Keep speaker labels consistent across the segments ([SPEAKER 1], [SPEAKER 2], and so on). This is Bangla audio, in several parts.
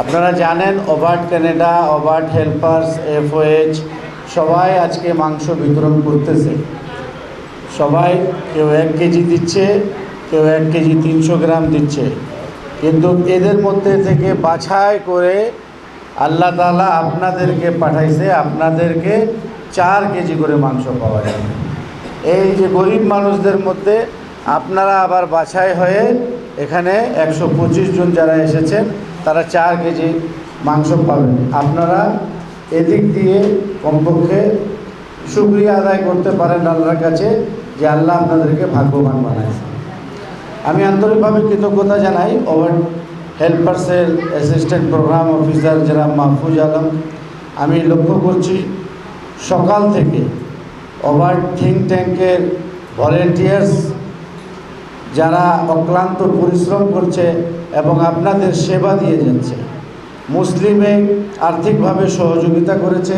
[SPEAKER 1] আপনারা জানেন overt Canada overt helpers FOH সবাই আজকে মাংস বিতরণ করতেছে। সবাই কেউ এক কেজি দিচ্ছে, কেউ এক কেজি তিনশো গ্রাম দিচ্ছে। কিন্তু এদের মধ্যে থেকে বাছাই করে আল্লাহ তাআলা আপনাদেরকে পাঠাইছে, আপনাদেরকে চার কেজি করে মাংস পাওয়া যাবে। এই যে গরিব মানুষদের মধ্যে আপনারা আবার বাছাই হয়ে এখানে একশো পঁচিশ জন যারা এসেছেন তারা চার কেজি মাংস পাবেন। আপনারা এদিক দিয়ে কমপক্ষে শুক্রিয়া আদায় করতে পারেন আল্লাহর কাছে যে আল্লাহ আপনাদেরকে ভাগ্যবান বানাইছে। আমি আন্তরিকভাবে কৃতজ্ঞতা জানাই ওভার হেল্পার্সের অ্যাসিস্ট্যান্ট প্রোগ্রাম অফিসার যারা মাহফুজ আলম। আমি লক্ষ্য করছি সকাল থেকে ওভার থিঙ্ক ট্যাঙ্কের ভলেন্টিয়ার্স যারা অক্লান্ত পরিশ্রম করছে এবং আপনাদের সেবা দিয়ে যাচ্ছে। মুসলিমে আর্থিকভাবে সহযোগিতা করেছে।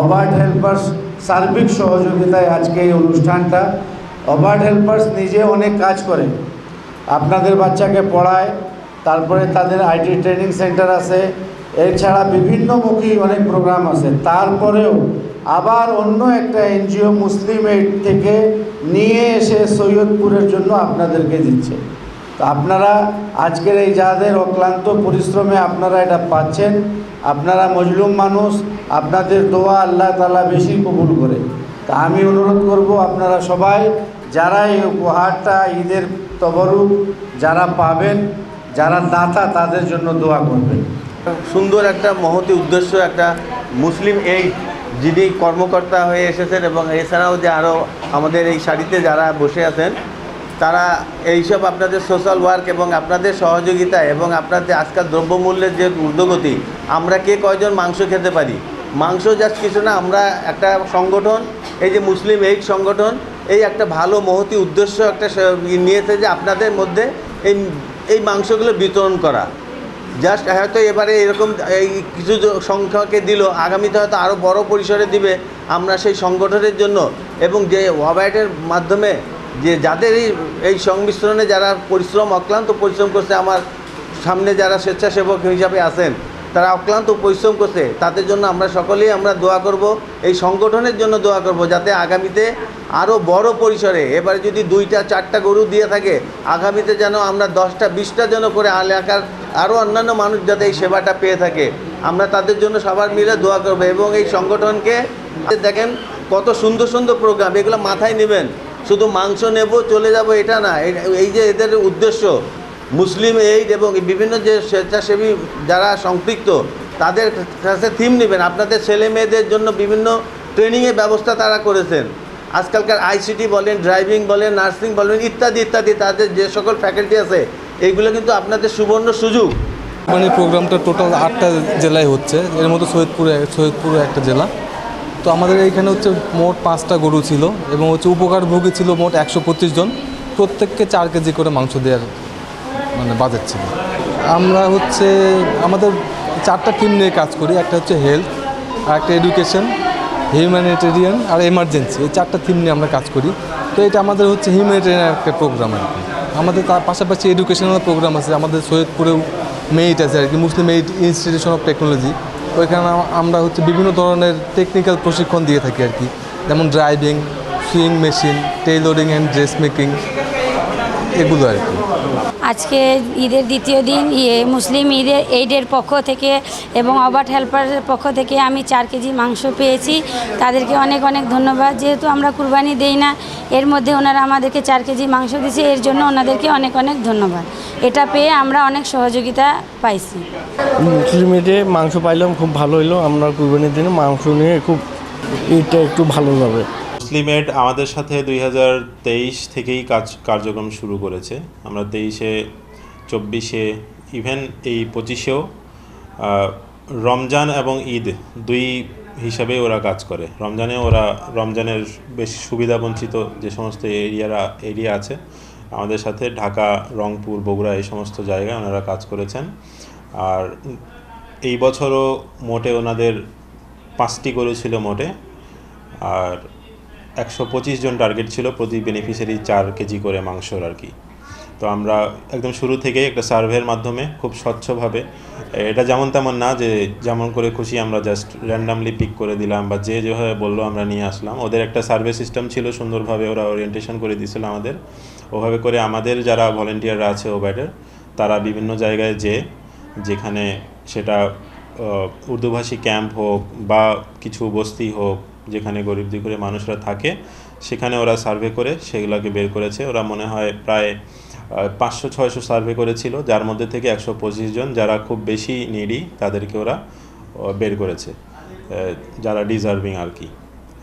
[SPEAKER 1] অবার্ড হেল্পার্স সার্বিক সহযোগিতায় আজকে এই অনুষ্ঠানটা। অবার্ড হেল্পার্স নিজে অনেক কাজ করে। আপনাদের বাচ্চাকে পড়ায়, তারপরে তাদের আইটি ট্রেনিং সেন্টার আছে। এছাড়া বিভিন্নমুখী অনেক প্রোগ্রাম আছে। তারপরেও আবার অন্য একটা এনজিও মুসলিম এইড থেকে নিয়ে এসে সৈয়দপুরের জন্য আপনাদেরকে দিচ্ছে। তো আপনারা আজকের এই যাদের অক্লান্ত পরিশ্রমে আপনারা এটা পাচ্ছেন, আপনারা মজলুম মানুষ, আপনাদের দোয়া আল্লাহ তালা বেশি কবুল করে। তা আমি অনুরোধ করব আপনারা সবাই, যারা এই উপহারটা ঈদের তবরুক, যারা পাবেন, যারা দাতা, তাদের জন্য দোয়া করবেন।
[SPEAKER 2] সুন্দর একটা মহতি উদ্দেশ্য একটা মুসলিম এই যিনি কর্মকর্তা হয়ে এসেছেন এবং এছাড়াও যে আরও আমাদের এই শাড়িতে যারা বসে আছেন, তারা এইসব আপনাদের সোশ্যাল ওয়ার্ক এবং আপনাদের সহযোগিতা এবং আপনাদের আজকাল দ্রব্যমূল্যের যে ঊর্ধ্বগতি, আমরা কে কয়জন মাংস খেতে পারি? মাংস জাস্ট কিছু না, আমরা একটা সংগঠন, এই যে মুসলিম এইড সংগঠন, এই একটা ভালো মহতি উদ্দেশ্য একটা নিয়েছে যে আপনাদের মধ্যে এই এই মাংসগুলো বিতরণ করা। জাস্ট হয়তো এবারে এরকম, এই কিছু সংখ্যাকে দিল, আগামীতে হয়তো আরও বড় পরিসরে দিবে আমরা সেই সংগঠনের জন্য। এবং যে ওয়াবাইটের মাধ্যমে যে যাদের এই এই সংমিশ্রণে যারা পরিশ্রম, অক্লান্ত পরিশ্রম করছে, আমার সামনে যারা স্বেচ্ছাসেবক হিসাবে আছেন তারা অক্লান্ত পরিশ্রম করছে, তাদের জন্য আমরা সকলেই আমরা দোয়া করব, এই সংগঠনের জন্য দোয়া করব যাতে আগামীতে আরও বড় পরিসরে, এবারে যদি দুইটা, চারটা গরু দিয়ে থাকে, আগামীতে যেন আমরা দশটা, বিশটা যেন করে এলাকার আরও অন্যান্য মানুষ যাতে এই সেবাটা পেয়ে থাকে, আমরা তাদের জন্য সবার মিলে দোয়া করব এবং এই সংগঠনকে দেখেন কত সুন্দর সুন্দর প্রোগ্রাম এগুলো মাথায় নেবেন, শুধু মাংস নেব, চলে যাব, এটা না, এই- যে এদের উদ্দেশ্য মুসলিম এইড এবং বিভিন্ন যে স্বেচ্ছাসেবী যারা সম্পৃক্ত, তাদের কাছে থিম নেবেন। আপনাদের ছেলে মেয়েদের জন্য বিভিন্ন ট্রেনিংয়ের ব্যবস্থা তারা করেছেন। আজকালকার আইসিটি বলেন, ড্রাইভিং বলেন, নার্সিং বলেন, ইত্যাদি ইত্যাদি, তাদের যে সকল ফ্যাকাল্টি আছে এইগুলো কিন্তু আপনাদের সুবর্ণ সুযোগ।
[SPEAKER 3] মানে প্রোগ্রামটা টোটাল আটটা জেলায় হচ্ছে। এর মধ্যে সৈয়দপুরে সৈয়দপুরে একটা জেলা। তো আমাদের এইখানে হচ্ছে মোট পাঁচটা গরু ছিল এবং হচ্ছে উপকারভোগী ছিল মোট একশো পঁচিশ জন। প্রত্যেককে চার কেজি করে মাংস দেওয়ার মানে বাজেট ছিল। আমরা হচ্ছে, আমাদের চারটা টিম নিয়ে কাজ করি, একটা হচ্ছে হেলথ আর একটা এডুকেশন হিউম্যানিটেরিয়ান আর এমার্জেন্সি এই চারটা থিম নিয়ে আমরা কাজ করি। তো এটা আমাদের হচ্ছে হিউম্যানিটেরিয়ান একটা প্রোগ্রাম আর কি। আমাদের তার পাশাপাশি এডুকেশনাল প্রোগ্রাম আছে, আমাদের সৈয়দপুরেও মেইট আছে আর কি Muslim aid institution of technology ওইখানে আমরা হচ্ছে বিভিন্ন ধরনের টেকনিক্যাল প্রশিক্ষণ দিয়ে থাকি আর কি। যেমন driving sewing machine tailoring and dress making এগুলো আর কি।
[SPEAKER 4] আজকে ঈদের দ্বিতীয় দিন ইয়ে মুসলিম ঈদের, এইডের পক্ষ থেকে এবং অবার্ট হেল্পারের পক্ষ থেকে আমি চার কেজি মাংস পেয়েছি। তাদেরকে অনেক অনেক ধন্যবাদ। যেহেতু আমরা কুরবানি দেই না, এর মধ্যে ওনারা আমাদেরকে চার কেজি মাংস দিয়েছে, এর জন্য ওনাদেরকে অনেক অনেক ধন্যবাদ। এটা পেয়ে আমরা অনেক সহযোগিতা পাইছি।
[SPEAKER 5] মুসলিমেতে মাংস পাইলাম, খুব ভালো হইল। আমরা কুরবানির দিনে মাংস নিয়ে খুব ঈদটা একটু ভালো যাবে
[SPEAKER 6] মুসলিমেড আমাদের সাথে দুই হাজার তেইশ থেকেই কাজ, কার্যক্রম শুরু করেছে। আমরা তেইশে, চব্বিশে ইভেন এই পঁচিশেও রমজান এবং ঈদ দুই হিসাবে ওরা কাজ করে। রমজানে ওরা, রমজানের বেশ সুবিধাবঞ্চিত যে সমস্ত এরিয়ারা, এরিয়া আছে, আমাদের সাথে ঢাকা, রংপুর, বগুড়া এই সমস্ত জায়গায় ওনারা কাজ করেছেন। আর এই বছরও মোটে ওনাদের পাঁচটি গরু ছিল মোটে। আর একশো পঁচিশ জন টার্গেট ছিল, প্রতি বেনিফিশিয়ারি চার কেজি করে মাংসর আর কি। তো আমরা একদম শুরু থেকেই একটা সার্ভের মাধ্যমে খুব স্বচ্ছভাবে, এটা যেমন তেমন না যে যেমন করে খুশি আমরা জাস্ট র্যান্ডামলি পিক করে দিলাম বা যে যেভাবে বলল আমরা নিয়ে আসলাম। ওদের একটা সার্ভে সিস্টেম ছিল, সুন্দরভাবে ওরা ওরিয়েন্টেশন করে দিয়েছিল আমাদের। ওভাবে করে আমাদের যারা ভলেন্টিয়াররা আছে ওব্যাডের তারা বিভিন্ন জায়গায় যে যেখানে সেটা উর্দুভাষী ক্যাম্প হোক বা কিছু বস্তি হোক যেখানে গরিব দুঃখী মানুষরা থাকে, সেখানে ওরা সার্ভে করে সেগুলোকে বের করেছে। ওরা মনে হয় প্রায় পাঁচশো, ছয়শো সার্ভে করেছিল, যার মধ্যে থেকে একশো পঁচিশ জন যারা খুব বেশি নিডি তাদেরকে ওরা বের করেছে যারা ডিজার্ভিং আর কি।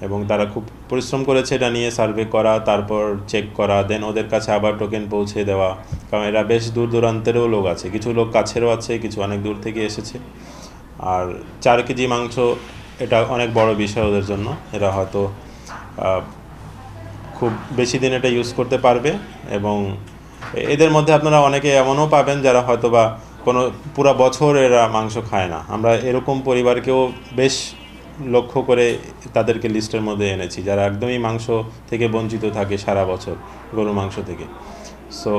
[SPEAKER 6] এবং তারা খুব পরিশ্রম করেছে এটা নিয়ে সার্ভে করা, তারপর চেক করা দেন ওদের কাছে আবার টোকেন পৌঁছে দেওয়া। কারণ এরা বেশ দূর দূরান্তেরও লোক আছে, কিছু লোক কাছেরও আছে, কিছু অনেক দূর থেকে এসেছে। আর চার কেজি মাংস এটা অনেক বড় বিষয় ওদের জন্য। এরা হয়তো খুব বেশি দিন এটা ইউজ করতে পারবে এবং এদের মধ্যে আপনারা অনেকে এমনও পাবেন যারা হয়তো বা কোনো, পুরো বছর এরা মাংস খায় না। আমরা এরকম পরিবারকেও বেশ লক্ষ্য করে তাদেরকে লিস্টের মধ্যে এনেছি, যারা একদমই মাংস থেকে বঞ্চিত থাকে সারা বছর, গরুর মাংস থেকে। সো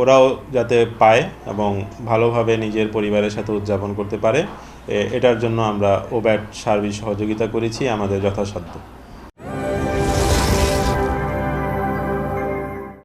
[SPEAKER 6] ওরাও যাতে পায় এবং ভালোভাবে নিজের পরিবারের সাথে উদযাপন করতে পারে। এটার জন্য আমরা ওব্যাট সার্ভিস সহযোগিতা করেছি আমাদের যথাসাধ্য।